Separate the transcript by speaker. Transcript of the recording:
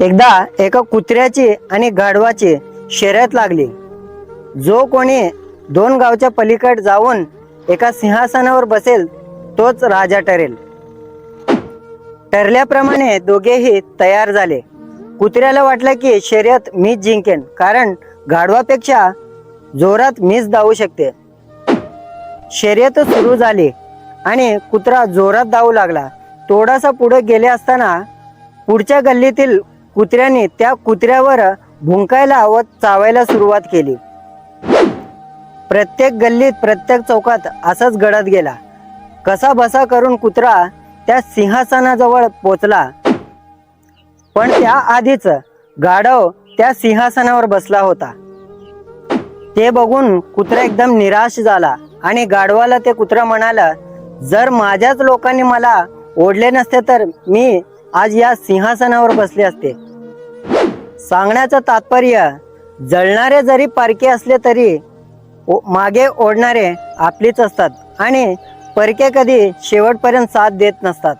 Speaker 1: एकदा एका कुत्र्याची आणि गाढवाची शर्यत लागली. जो कोणी दोन गावच्या पलीकड जाऊन एका सिंहासनावर बसेल तोच राजा ठरेल. ठरल्याप्रमाणे दोघेही तयार झाले. कुत्र्याला वाटलं की शर्यत मीच जिंकेन कारण गाढवापेक्षा जोरात मीच धावू शकते. शर्यत सुरू झाली आणि कुत्रा जोरात धावू लागला. थोडासा पुढे गेले असताना पुढच्या गल्लीतील कुत्र्याने त्या कुत्र्यावर भुंकायला व चावायला सुरुवात केली. प्रत्येक गल्लीत प्रत्येक चौकात असाच घडत गेला. कसा बसा करून कुत्रा त्या सिंहासनाजवळ पोचला. पण त्या आधीच गाढव त्या सिंहासनावर बसला होता. ते बघून कुत्रा एकदम निराश झाला आणि गाढवाला ते कुत्रा म्हणाला जर माझ्याच लोकांनी मला ओढले नसते तर मी आज या सिंहासनावर बसले असते. सांगण्याचं तात्पर्य जळणारे जरी परके असले तरी ओ- मागे ओढणारे आपलीच असतात आणि परके कधी शेवटपर्यंत साथ देत नसतात.